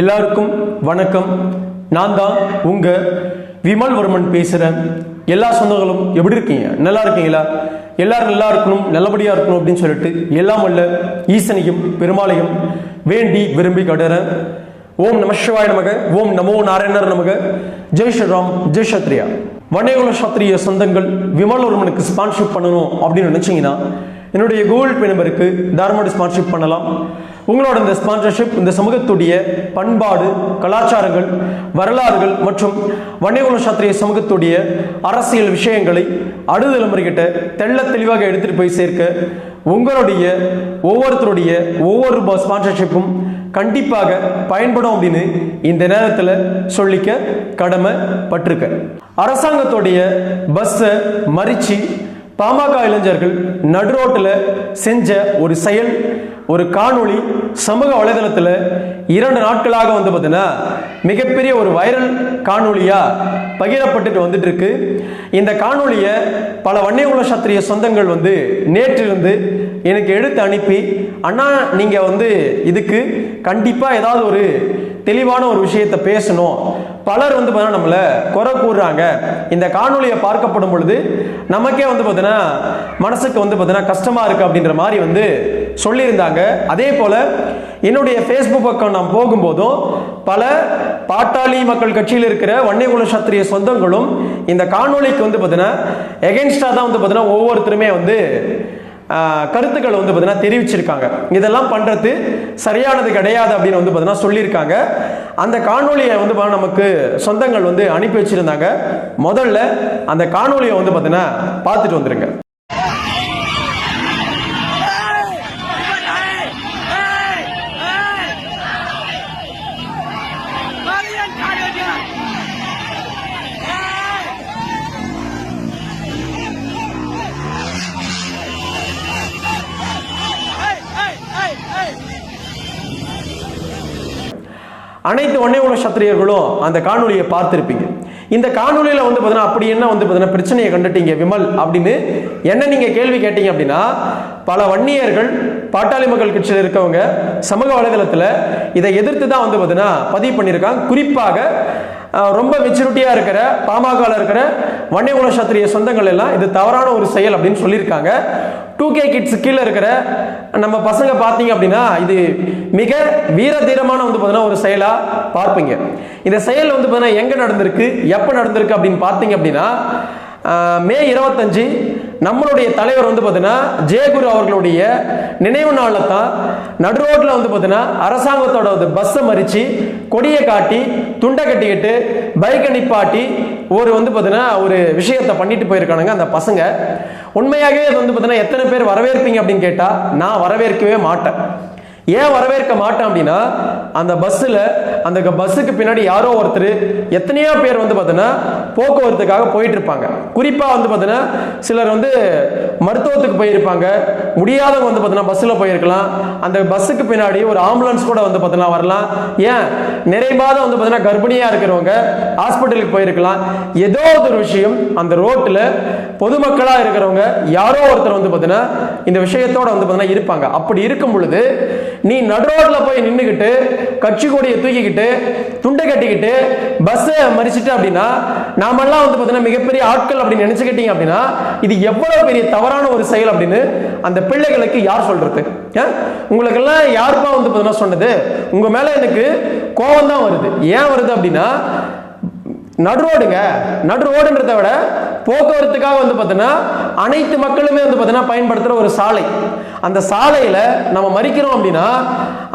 எல்லாருக்கும் வணக்கம். நான் தான் உங்க விமல்வர்மன் பேசுறேன். எல்லா சொந்தங்களும் எப்படி இருக்கீங்க? நல்லா இருக்கீங்களா? எல்லாரும் நல்லா இருக்கணும் நல்லபடியா இருக்கணும் அப்படின்னு சொல்லிட்டு எல்லாம் வல்ல ஈசனையும் பெருமாளையும் வேண்டி விரும்பி கடுறேன். ஓம் நம சிவாய நமக ஓம் நமோ நாராயணர் நமக. ஜெய் ஸ்ரீராம் ஜெய் சத்ரியா வனேகுல சாத்திரிய சொந்தங்கள் விமல்வர்மனுக்கு ஸ்பான்ஷிப் பண்ணணும் அப்படின்னு நினைச்சீங்கன்னா என்னுடைய கூகுள் பே நம்பருக்கு தாராளமாக ஸ்பான்ஷிப் பண்ணலாம். உங்களோட இந்த ஸ்பான்சர்ஷிப் இந்த சமூகத்துடைய பண்பாடு கலாச்சாரங்கள் வரலாறுகள் மற்றும் வன்னியகுல சாத்திரிய சமூகத்துடைய அரசியல் விஷயங்களை அடுத்த தலைமுறைகிட்ட தெள்ள தெளிவாக எடுத்துட்டு போய் சேர்க்க உங்களுடைய ஒவ்வொருத்தருடைய ஒவ்வொரு ரூபாய் ஸ்பான்சர்ஷிப்பும் கண்டிப்பாக பயன்படும் அப்படின்னு இந்த நேரத்தில் சொல்லிக்க கடமை பட்டிருக்க அரசாங்கத்துடைய பஸ்ஸை மறிச்சு பாமக இளைஞர்கள் நடுரோட்டில் செஞ்ச ஒரு செயல் ஒரு காணொளி சமூக வலைதளத்தில் இரண்டு நாட்களாக வந்து பார்த்தீங்கன்னா மிகப்பெரிய ஒரு வைரல் காணொளியாக பகிரப்பட்டுட்டு வந்துட்டு இருக்கு இந்த காணொளியை பல வன்னியகுல சத்திரிய சொந்தங்கள் வந்து நேற்றிருந்து எனக்கு எடுத்து அனுப்பி அண்ணா நீங்கள் வந்து இதுக்கு கண்டிப்பாக ஏதாவது ஒரு தெளிவான ஒரு விஷயத்தை பேசணும். பலர் வந்து பார்த்தீங்கன்னா நம்மளை குறை கூறுறாங்க. இந்த காணொலியை பார்க்கப்படும் பொழுது நமக்கே வந்து பார்த்தீங்கன்னா மனசுக்கு வந்து பார்த்தீங்கன்னா கஷ்டமாக இருக்குது அப்படின்ற மாதிரி வந்து சொல்லியிருந்தாங்க. அதே போல் என்னுடைய ஃபேஸ்புக் பக்கம் நான் போகும்போதும் பல பாட்டாளி மக்கள் கட்சியில் இருக்கிற வன்னியகுல சத்திரிய சொந்தங்களும் இந்த காணொளிக்கு வந்து பார்த்தீங்கன்னா எகென்ஸ்டாக தான் வந்து பார்த்தீங்கன்னா ஒவ்வொருத்தருமே வந்து கருத்துக்களை வந்து பார்த்தீங்கன்னா தெரிவிச்சிருக்காங்க. இதெல்லாம் பண்ணுறது சரியானது கிடையாது அப்படின்னு வந்து பார்த்தீங்கன்னா சொல்லியிருக்காங்க. அந்த காணொலியை வந்து நமக்கு சொந்தங்கள் வந்து அனுப்பி வச்சிருந்தாங்க. முதல்ல அந்த காணொலியை வந்து பார்த்தீங்கன்னா பார்த்துட்டு வந்துருங்க. அனைத்து ஒன்னேகுல சத்திரியர்களும் அந்த காணொலியை பார்த்திருப்பீங்க. இந்த காணொலியில் வந்து பார்த்தீங்கன்னா அப்படி என்ன வந்து பார்த்தீங்கன்னா பிரச்சனையை கண்டுட்டீங்க விமல் அப்படின்னு. என்ன நீங்கள் கேள்வி கேட்டீங்க அப்படின்னா பல வன்னியர்கள் பாட்டாளி மக்கள் கட்சியில் இருக்கவங்க சமூக வலைதளத்தில் இதை எதிர்த்து தான் வந்து பார்த்தீங்கன்னா பதிவு பண்ணியிருக்காங்க. குறிப்பாக ரொம்ப மெச்சூரிட்டியாக இருக்கிற பாமகவில் இருக்கிற வன்னியகுல சாத்திரிய சொந்தங்கள் எல்லாம் இது தவறான ஒரு செயல் அப்படின்னு சொல்லியிருக்காங்க. டூ கே கிட்ஸ் கீழே இருக்கிற நம்ம பசங்க பார்த்தீங்க அப்படின்னா இது மிக வீர தீரமான வந்து பார்த்தீங்கன்னா ஒரு செயலாக பார்ப்பீங்க. இந்த செயல் வந்து பார்த்தீங்கன்னா எங்கே நடந்திருக்கு எப்போ நடந்திருக்கு அப்படின்னு பார்த்தீங்க அப்படின்னா மே இருபத்தஞ்சு நம்மளுடைய தலைவர் வந்து பார்த்தீங்கன்னா ஜெயகுரு அவர்களுடைய நினைவு நாளில் தான் நடு ரோட்டில் வந்து பார்த்தீங்கன்னா அரசாங்கத்தோட வந்து பஸ்ஸை மறித்து கொடியை காட்டி துண்டை கட்டிக்கிட்டு பைக்கை நிப்பாட்டி ஒரு வந்து பார்த்தீங்கன்னா ஒரு விஷயத்தை பண்ணிட்டு போயிருக்கானுங்க அந்த பசங்க. உண்மையாகவே அது வந்து பார்த்தீங்கன்னா எத்தனை பேர் வரவேற்பீங்க அப்படின்னு கேட்டால் நான் வரவேற்கவே மாட்டேன். ஏன் வரவேற்க மாட்டோம் அப்படின்னா அந்த பஸ்ஸில் அந்த பஸ்ஸுக்கு பின்னாடி யாரோ ஒருத்தர் எத்தனையோ பேர் வந்து பார்த்தீங்கன்னா போக்குவரத்துக்காக போயிட்டு இருப்பாங்க குறிப்பாக வந்து பார்த்தீங்கன்னா சிலர் வந்து மருத்துவத்துக்கு போயிருப்பாங்க. முடியாதவங்க வந்து பார்த்தீங்கன்னா பஸ்ஸில் போயிருக்கலாம். அந்த பஸ்ஸுக்கு பின்னாடி ஒரு ஆம்புலன்ஸ் கூட வந்து பார்த்தீங்கன்னா வரலாம். ஏன்? நிறைவாக வந்து பார்த்தீங்கன்னா கர்ப்பிணியாக இருக்கிறவங்க ஹாஸ்பிட்டலுக்கு போயிருக்கலாம். ஏதோ ஒரு விஷயம் அந்த ரோட்டில் பொதுமக்களாக இருக்கிறவங்க யாரோ ஒருத்தர் வந்து பார்த்தீங்கன்னா இந்த விஷயத்தோட வந்து பார்த்தீங்கன்னா இருப்பாங்க. அப்படி இருக்கும் பொழுது நீ நடுரோட்ல போய் நின்றுக்கிட்டு கட்சி கொடியை தூக்கிக்கிட்டு துண்டை கட்டிக்கிட்டு பஸ்ஸை மறிச்சிட்டு அப்படின்னா நாமெல்லாம் வந்து பார்த்தீங்கன்னா மிகப்பெரிய ஆட்கள் அப்படின்னு நினைச்சுக்கிட்டீங்க அப்படின்னா இது எவ்வளவு பெரிய தவறான ஒரு செயல் அப்படின்னு அந்த பிள்ளைகளுக்கு யார் சொல்றது? ஏன்? உங்களுக்கெல்லாம் யாருப்பா வந்து பார்த்தீங்கன்னா சொன்னது? உங்க மேல எனக்கு கோபம் தான் வருது. ஏன் வருது அப்படின்னா நடு ரோடுங்க. நடு ரோடுன்றத விட போக்குவரத்துக்காக வந்து பார்த்தீங்கன்னா அனைத்து மக்களுமே வந்து பார்த்தீங்கன்னா பயன்படுத்துகிற ஒரு சாலை. அந்த சாலையில் நம்ம மறிக்கிறோம் அப்படின்னா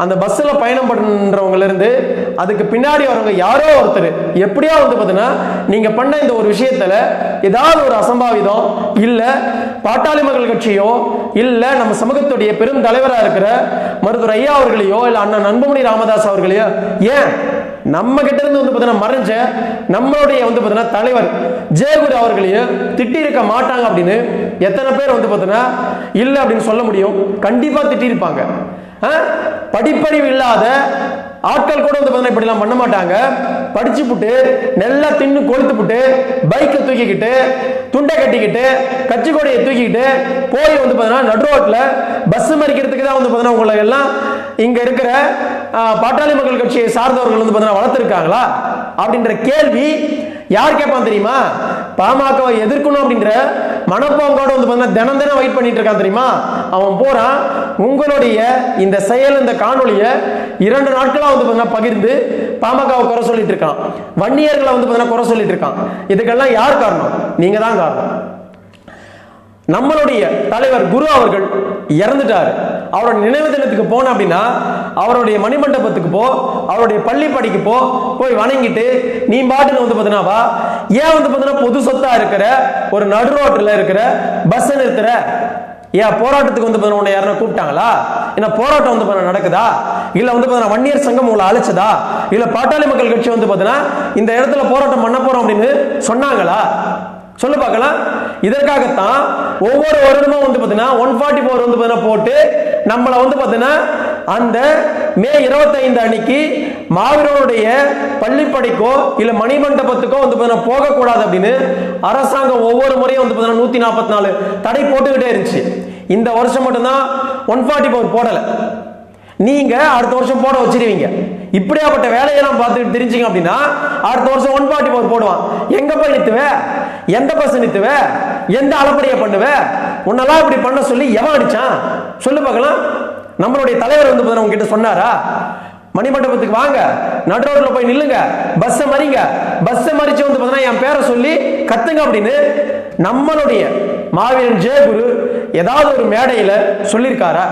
அந்த பஸ்ஸில் பயணம் பண்ணுறவங்கலேருந்து அதுக்கு பின்னாடி வரவங்க யாரோ ஒருத்தர் எப்படியா வந்து பார்த்தீங்கன்னா நீங்கள் பண்ண இந்த ஒரு விஷயத்தில் ஏதாவது ஒரு அசம்பாவிதம் இல்லை பாட்டாளி மக்கள் கட்சியோ இல்லை நம்ம சமூகத்துடைய பெரும் தலைவராக இருக்கிற மருத்துவர் ஐயா அவர்களையோ இல்லை அண்ணன் அன்புமணி ராமதாஸ் அவர்களையோ ஏன் நம்ம கிட்ட இருந்து வந்து பார்த்தீங்கன்னா மறைஞ்ச நம்மளுடைய வந்து பார்த்தீங்கன்னா தலைவர் ஜெயகுரு அவர்களையும் திட்டி இருக்க மாட்டாங்க அப்படின்னு எத்தனை பேர் வந்து பார்த்தீங்கன்னா இல்லை அப்படின்னு சொல்ல முடியும். கண்டிப்பாக திட்டியிருப்பாங்க. படிப்பறிவு இல்லாத ஆட்கள் கூட வந்து பார்த்தீங்கன்னா இப்படிலாம் பண்ண மாட்டாங்க. படிச்சு புட்டு நல்லா தின்னு கொளுத்து புட்டு பைக்கை தூக்கிக்கிட்டு துண்டை கட்டிக்கிட்டு கட்சி கொடியை தூக்கிக்கிட்டு போய் வந்து பார்த்தீங்கன்னா நடு ரோட்ல பஸ் மறிக்கிறதுக்கு தான் வந்து பார்த்தீங்கன்னா உங்களை எல்லாம் இங்க இருக்கிற பாட்டாளி மக்கள் கட்சியை சார்ந்தவர்கள் வந்து பார்த்தீங்கன்னா வளர்த்துருக்காங்களா? அப்படின்ற கேள்வி யார் கேட்பான் தெரியுமா? பாமகவை எதிர்க்கணும் அப்படின்ற மனப்போங்கோடு வந்து பார்த்தீங்கன்னா தினம் தினம் வெயிட் பண்ணிட்டு இருக்கான் தெரியுமா? அவன் போறான் உங்களுடைய இந்த செயல் இந்த காணொலியை இரண்டு நாட்களா வந்து பார்த்தீங்கன்னா பகிர்ந்து பாமகவை குறை சொல்லிட்டு இருக்கான். வன்னியர்களை வந்து பார்த்தீங்கன்னா குறை சொல்லிட்டு இருக்கான். இதுக்கெல்லாம் யார் காரணம்? நீங்க தான் காரணம். நம்மளுடைய தலைவர் குரு அவர்கள் இறந்துட்டாரு. அவரோட நினைவு தினத்துக்கு போன அப்படின்னா அவருடைய மணிமண்டபத்துக்கு போ அவருடைய பள்ளி படிக்கு போ போய் வணங்கிட்டு நீ பாட்டுன்னு வந்து பார்த்தீங்கன்னா ஏன் வந்து பார்த்தீங்கன்னா பொது சொத்தா இருக்கிற ஒரு நடு ரோட்டில் இருக்கிற பஸ் நிறுத்துற ஏன் போராட்டத்துக்கு வந்து பார்த்தீங்கன்னா உன்னை யாருன்னா கூப்பிட்டாங்களா? என்ன போராட்டம் வந்து பார்த்தீங்கன்னா நடக்குதா? இல்ல வந்து பார்த்தீங்கன்னா வன்னியர் சங்கம் உங்களை அழைச்சதா? இல்ல பாட்டாளி மக்கள் கட்சி வந்து பார்த்தீங்கன்னா இந்த இடத்துல போராட்டம் பண்ண போறோம் அப்படின்னு சொன்னாங்களா? சொல்லு பார்க்கலாம். இதற்காகத்தான் ஒவ்வொரு வருடமும் வந்து பார்த்தீங்கன்னா ஒன் ஃபார்ட்டி ஃபோர் வந்து பார்த்தீங்கன்னா போட்டு நம்மளை வந்து பார்த்தீங்கன்னா அந்த மே 25 அன்னைக்கு மாவீரனுடைய பள்ளிப்படைக்கோ இல்ல மணிமண்டபத்துக்கோ வந்து பார்த்தீங்கன்னா போகக்கூடாது அப்படின்னு அரசாங்கம் ஒவ்வொரு முறையும் வந்து பார்த்தீங்கன்னா நூத்தி நாற்பத்தி நாலு தடை போட்டுக்கிட்டே இருந்துச்சு. இந்த வருஷம் மட்டும்தான் ஒன் ஃபார்ட்டி ஃபோர் போடலை. நீங்க அடுத்த வருஷம் போட வச்சிருவீங்க. இப்படியாப்பட்ட வேலையெல்லாம் பார்த்துட்டு தெரிஞ்சிங்க அப்படின்னா அடுத்த வருஷம் ஒன் ஃபார்ட்டி ஃபோர் போடுவான். எங்க போய் நித்துவ? எந்த பஸ் நிறுத்துவ எந்த அளப்படியை பண்ணுவ? உன்னெல்லாம் இப்படி பண்ண சொல்லி எவன் அடிச்சான்? சொல்லு பார்க்கலாம். நம்மளுடைய தலைவர் வந்து பார்த்தீங்கன்னா உங்ககிட்ட சொன்னாரா? மணிமண்டபத்துக்கு வாங்க. நடு போய் நில்லுங்க. பஸ்ஸை மறிங்க. பஸ்ஸை மறிச்சு வந்து பார்த்தீங்கன்னா என் பேரை சொல்லி கத்துங்க அப்படின்னு நம்மளுடைய மாவீரன் ஜெயகுரு ஏதாவது ஒரு மேடையில சொல்லியிருக்காரா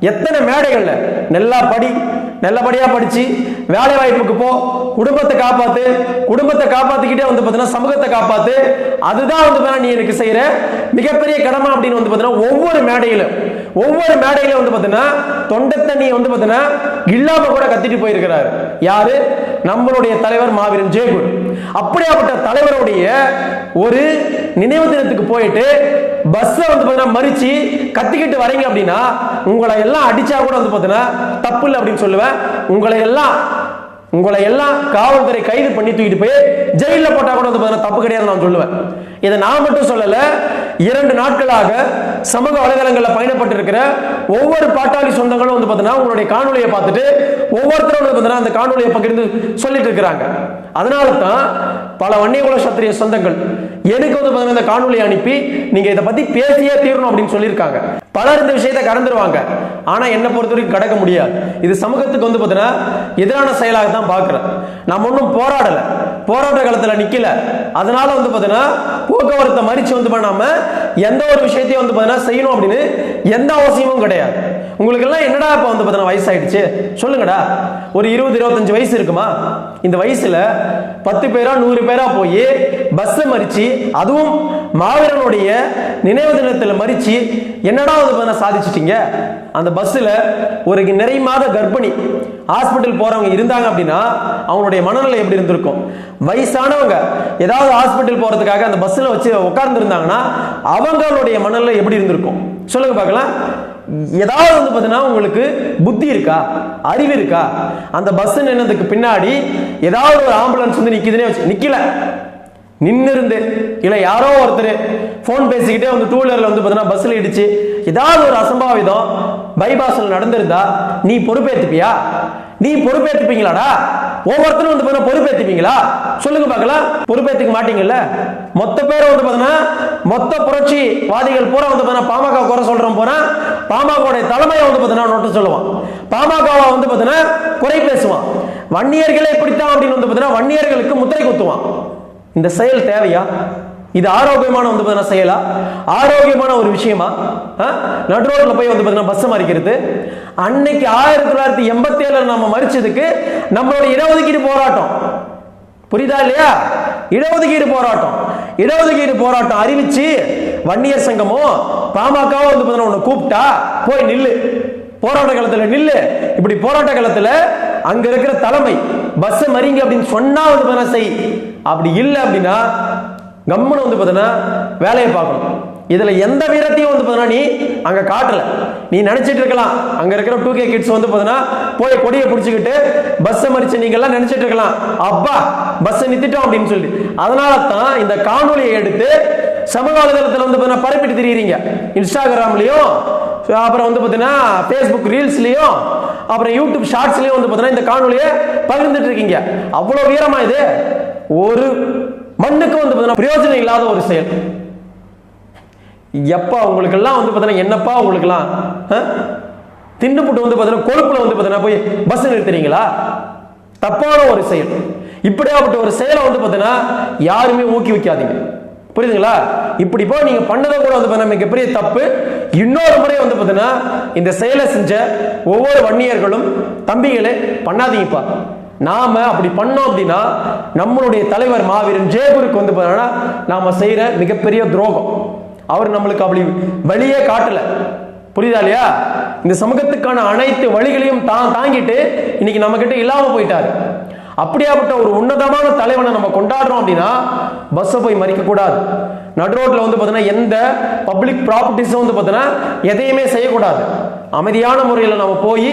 எத்தனை மேடைகள்ல? நல்லா படி நல்லபடியாக படித்து வேலை வாய்ப்புக்கு போ. குடும்பத்தை காப்பாத்து. குடும்பத்தை காப்பாத்திக்கிட்டே வந்து பார்த்தீங்கன்னா சமூகத்தை காப்பாத்து. அதுதான் வந்து பார்த்தீங்கன்னா நீ எனக்கு செய்கிற மிகப்பெரிய கடமை அப்படின்னு வந்து பார்த்தீங்கன்னா ஒவ்வொரு மேடையிலும் ஒவ்வொரு மேடையிலும் வந்து பார்த்தீங்கன்னா தொண்டை தண்ணியை வந்து பார்த்தீங்கன்னா இல்லாம கூட கத்திட்டு போயிருக்கிறார். யாரு? நம்மளுடைய தலைவர் மாவீரன் ஜெயகுரு. அப்படியாப்பட்ட தலைவருடைய ஒரு நினைவு தினத்துக்கு போயிட்டு பஸ்ஸை வந்து பார்த்தீங்கன்னா மறிச்சு கத்திக்கிட்டு வரீங்க அப்படின்னா உங்களை எல்லாம் அடிச்சா கூட வந்து பார்த்தீங்கன்னா தப்பு இல்லை அப்படின்னு சொல்லுவேன். உங்களை எல்லாம் உங்களை எல்லாம் காவல்துறை கைது பண்ணி தூக்கிட்டு போய் ஜெயிலில் போட்டா கூட வந்து பார்த்தீங்கன்னா தப்பு கிடையாது நான் சொல்லுவேன். இதை நான் மட்டும் சொல்லல இரண்டு நாட்களாக சமூக வலைதளங்களில் பயணப்பட்டிருக்கிற ஒவ்வொரு பாட்டாளி சொந்தங்களும் வந்து பார்த்தீங்கன்னா உங்களுடைய காணொலியை பார்த்துட்டு ஒவ்வொருத்தரும் வந்து பார்த்தீங்கன்னா அந்த காணொலியை பகிர்ந்து சொல்லிட்டு இருக்கிறாங்க. அதனால தான் பல வன்னியகுல சத்திரிய சொந்தங்கள் எனக்கு வந்து பார்த்தீங்கன்னா இந்த காணொலியை அனுப்பி நீங்க இதை பத்தி பேசியே தீரணும் அப்படின்னு சொல்லியிருக்காங்க. பலர் இந்த விஷயத்தை கடந்துருவாங்க. ஆனா என்னை பொறுத்த வரைக்கும் கடக்க முடியாது. இது சமூகத்துக்கு வந்து பார்த்தீங்கன்னா எதிரான செயலாக தான் பார்க்குறேன். நம்ம ஒன்றும் போராடலை. போராட்ட காலத்துல நிக்கல. அதனால வந்து பார்த்தீங்கன்னா போக்குவரத்தை மறிச்சு வந்து பண்ணாம எந்த ஒரு விஷயத்தையும் வந்து பார்த்தீங்கன்னா செய்யணும் அப்படின்னு எந்த அவசியமும் கிடையாது. உங்களுக்கு எல்லாம் என்னடா இப்போ வந்து பார்த்தீங்கன்னா வயசாயிடுச்சு? சொல்லுங்கடா. ஒரு இருபது இருபத்தஞ்சு வயசு இருக்குமா? இந்த வயசுல பத்து பேரா நூறு பேரா போய் பஸ் மறிச்சு அதுவும் மாவீரனுடைய நினைவு தினத்தில் மறித்து என்னடா வந்து பார்த்தீங்கன்னா அந்த பஸ்ஸில் ஒரு நிறை மாத கர்ப்பிணி ஹாஸ்பிட்டல் போகிறவங்க இருந்தாங்க அப்படின்னா அவங்களுடைய மனநிலை எப்படி இருந்திருக்கும்? வயசானவங்க ஏதாவது ஹாஸ்பிட்டல் போகிறதுக்காக அந்த பஸ்ஸில் வச்சு உட்கார்ந்துருந்தாங்கன்னா அவங்களுடைய மனநிலை எப்படி இருந்திருக்கும்? சொல்லுங்க பார்க்கலாம். ஏதாவது வந்து பார்த்தீங்கன்னா உங்களுக்கு புத்தி இருக்கா? அறிவு இருக்கா? அந்த பஸ் நின்னதுக்கு பின்னாடி ஏதாவது ஒரு ஆம்புலன்ஸ் வந்து நிற்கிதுன்னே வச்சு நிற்கல நின்னிருந்து. இருந்து யாரோ ஒருத்தர் ஃபோன் பேசிக்கிட்டே வந்து டூ வீலரில் வந்து பார்த்தீங்கன்னா பஸ்ஸில் இடிச்சு ஏதாவது ஒரு அசம்பாவிதம் பைபாஸில் நடந்திருந்தா நீ பொறுப்பேற்றுப்பியா நீ பொறுப்பேற்றுப்பீங்களாடா ஒவ்வொருத்தரும் வந்து பார்த்தீங்கன்னா பொறுப்பேற்றுப்பீங்களா சொல்லுங்க பார்க்கலாம். பொறுப்பேற்றுக்க மாட்டீங்கல்ல? மொத்த பேர் வந்து பார்த்தீங்கன்னா மொத்த புரட்சி வாதிகள் பூரா வந்து பார்த்தீங்கன்னா பாமக குறை சொல்கிறோம் போனால் பாமகவுடைய தலைமையை வந்து பார்த்தீங்கன்னா நோட்டு சொல்லுவான். பாமகவை வந்து பார்த்தீங்கன்னா குறை பேசுவான். வன்னியர்களே இப்படித்தான் அப்படின்னு வந்து பார்த்தீங்கன்னா வன்னியர்களுக்கு முத்திரை குத்துவான். இந்த செயல் தேவையா? இது ஆரோக்கியமான வந்து பார்த்தீங்கன்னா செயலா? ஆரோக்கியமான ஒரு விஷயமா? நடு போய் வந்து பார்த்தீங்கன்னா பஸ் மறிக்கிறது. அன்னைக்கு ஆயிரத்தி தொள்ளாயிரத்தி எண்பத்தி ஏழுல நம்ம மறிச்சதுக்கு நம்மளோட இடஒதுக்கீடு போராட்டம். புரியுதா இல்லையா? இடஒதுக்கீடு போராட்டம். இடஒதுக்கீடு போராட்டம் அறிவிச்சு வன்னியர் சங்கமோ பாமகவோ வந்து பார்த்தீங்கன்னா ஒன்று கூப்பிட்டா போய் நில்லு. போராட்ட காலத்துல நில்லு. இப்படி போராட்ட காலத்துல அங்க இருக்கிற தலைமை பஸ் மறிங்க அப்படின்னு சொன்னா வந்து பார்த்தீங்கன்னா செய் அப்படி இல்லை அப்படின்னா கம்முன்னு வந்து பார்த்தீங்கன்னா வேலையை பார்க்கணும். இதுல எந்த வீரத்தையும் வந்து பார்த்தீங்கன்னா நீ அங்க காட்டல. நீ நினைச்சிட்டு இருக்கலாம். அங்க இருக்கிற டூ கே கிட்ஸ் வந்து பார்த்தீங்கன்னா போய் கொடியை பிடிச்சிக்கிட்டு பஸ் மறிச்சு நீங்க எல்லாம் நினைச்சிட்டு இருக்கலாம். அப்பா பஸ் நிறுத்திட்டோம் அப்படின்னு சொல்லி அதனால தான் இந்த காணொலியை எடுத்து சமூக வலைதளத்தில் வந்து பார்த்தீங்கன்னா பரப்பிட்டு தெரியுறீங்க. இன்ஸ்டாகிராம்லயும் அப்புறம் வந்து பார்த்தீங்கன்னா ஃபேஸ்புக் ரீல்ஸ்லயும் அப்புறம் யூடியூப் ஷார்ட்ஸ்லயே வந்து பார்த்தீங்கன்னா இந்த காணொலியை பகிர்ந்துட்டு இருக்கீங்க அவ்வளோ வீரமா இது? ஒரு மண்ணுக்கு வந்து பார்த்தீங்கன்னா பிரயோஜனம் இல்லாத ஒரு செயல். எப்பா உங்களுக்கெல்லாம் வந்து பார்த்தீங்கன்னா என்னப்பா உங்களுக்கெல்லாம் ஆ? தின்னுபுட்டு வந்து பார்த்தீங்கன்னா கொழுப்புல வந்து பார்த்தீங்கன்னா போய் பஸ் நிறுத்துறீங்களா? தப்பான ஒரு செயல். இப்படியாப்பட்ட ஒரு செயலை வந்து பார்த்தீங்கன்னா யாருமே ஊக்குவிக்காதீங்க. புரியுதுங்களா? இப்படி போய் நீங்க பண்ணதை கூட வந்து பார்த்தீங்கன்னா மிகப்பெரிய தப்பு. இன்னொரு முறை வந்து பார்த்தீங்கன்னா இந்த செயலை செஞ்ச ஒவ்வொரு வன்னியர்களும் தம்பிகளே பண்ணாதீங்கப்பா. நாம அப்படி பண்ணோம் அப்படின்னா நம்மளுடைய தலைவர் மாவீரன் ஜெயகுருக்கு வந்து பார்த்தோன்னா நாம செய்யற மிகப்பெரிய துரோகம். அவர் நம்மளுக்கு அப்படி வழியே காட்டல. புரியுதா இல்லையா? இந்த சமூகத்துக்கான அனைத்து வழிகளையும் தான் தாங்கிட்டு இன்னைக்கு நம்ம கிட்ட இல்லாம போயிட்டாரு. அப்படியாப்பட்ட ஒரு உன்னதமான தலைவனை நம்ம கொண்டாடுறோம் அப்படின்னா பஸ்ஸை போய் மறிக்க கூடாது. வந்து பார்த்தீங்கன்னா எந்த பப்ளிக் ப்ராப்பர்ட்டிஸும் வந்து பார்த்தீங்கன்னா எதையுமே செய்யக்கூடாது. அமைதியான முறையில் நம்ம போய்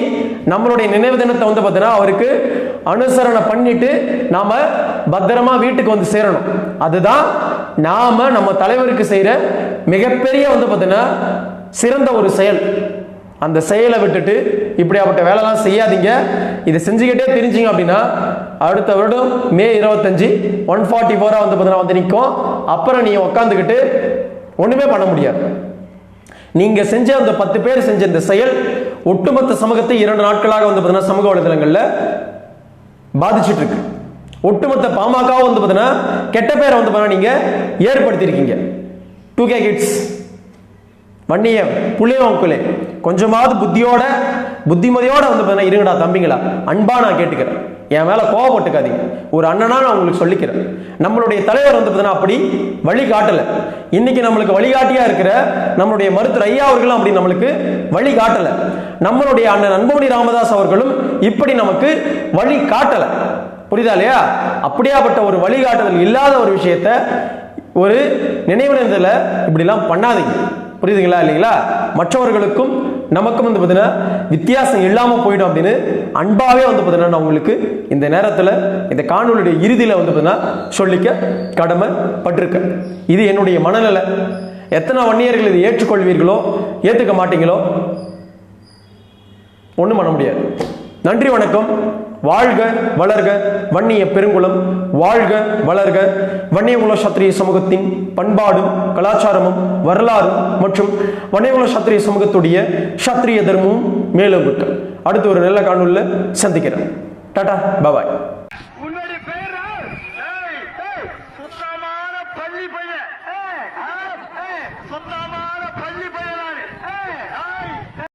நம்மளுடைய நினைவு தினத்தை வந்து பார்த்தீங்கன்னா அவருக்கு அனுசரணை பண்ணிட்டு நாம் பத்திரமா வீட்டுக்கு வந்து சேரணும். அதுதான் நாம் நம்ம தலைவருக்கு செய்கிற மிகப்பெரிய வந்து பார்த்தீங்கன்னா சிறந்த ஒரு செயல். அந்த செயலை விட்டுட்டு இப்படியாப்பட்ட வேலைலாம் செய்யாதீங்க. இதை செஞ்சுக்கிட்டே தெரிஞ்சிங்க அப்படின்னா அடுத்த வருடம் மே இருபத்தஞ்சு ஒன் ஃபார்ட்டி ஃபோராக வந்து பார்த்தீங்கன்னா வந்து நிற்கும் அப்புறம் நீங்கள் உட்காந்துக்கிட்டு ஒன்றுமே பண்ண முடியாது. நீங்கள் செஞ்ச அந்த பத்து பேர் செஞ்ச இந்த செயல் ஒட்டுமொத்த சமூகத்தை இரண்டு நாட்களாக வந்து பார்த்தீங்கன்னா சமூக வலைதளங்களில் பாதிச்சுட்டு இருக்கு ஒட்டுமொத்த பாமக வந்து பார்த்தீங்கன்னா கெட்ட பேரை வந்து பார்த்தீங்கன்னா நீங்கள் ஏற்படுத்தியிருக்கீங்க. டூ கே கிட்ஸ் வன்னிய புள்ளியவங்களே கொஞ்சமாவது புத்தியோட புத்திமதியோட வந்து பார்த்தீங்கன்னா இருங்கடா தம்பிங்களா. அன்பா நான் கேட்டுக்கிறேன். என் மேல கோவப்பட்டுக்காதீங்க. ஒரு அண்ணனா நான் உங்களுக்கு சொல்லிக்கிறேன். நம்மளுடைய தலைவர் வந்து பார்த்தீங்கன்னா அப்படி வழி காட்டல இன்னைக்கு நம்மளுக்கு வழிகாட்டியா இருக்கிற நம்மளுடைய மருத்துவர் ஐயா அவர்களும் அப்படி நம்மளுக்கு வழி காட்டல நம்மளுடைய அண்ணன் அன்புமணி ராமதாஸ் அவர்களும் இப்படி நமக்கு வழி காட்டல புரியுதா இல்லையா? அப்படியாப்பட்ட ஒரு வழிகாட்டுதல் இல்லாத ஒரு விஷயத்த ஒரு நினைவு நேரத்தில் இப்படிலாம் பண்ணாதீங்க. புரியுதுங்களா இல்லைங்களா? மற்றவர்களுக்கும் நமக்கும் வந்து பார்த்தீங்கன்னா வித்தியாசம் இல்லாமல் போயிடும் அப்படின்னு அன்பாகவே வந்து பார்த்தீங்கன்னா நான் உங்களுக்கு இந்த நேரத்தில் இந்த காணொலியுடைய இறுதியில் வந்து பார்த்தீங்கன்னா சொல்லிக்க கடமைப்பட்டிருக்கேன். இது என்னுடைய மனநிலை. எத்தனை வன்னியர்கள் இதை ஏற்றுக்கொள்வீர்களோ ஏற்றுக்க மாட்டீங்களோ? ஒன்றும் பண்ண முடியாது. நன்றி வணக்கம். வாழ்க வளர்க வன்னிய பெருங்குளம். வாழ்க வளர்க வன்னியகுல சத்திரிய சமூகத்தின் பண்பாடும் கலாச்சாரமும் வரலாறும் மற்றும் வன்னியகுல சத்திரிய சமூகத்துடைய சத்திரிய தர்மமும் மேலும் அடுத்து ஒரு நல்ல காணொலியில் சந்திக்கிறேன். டாடா பபாய்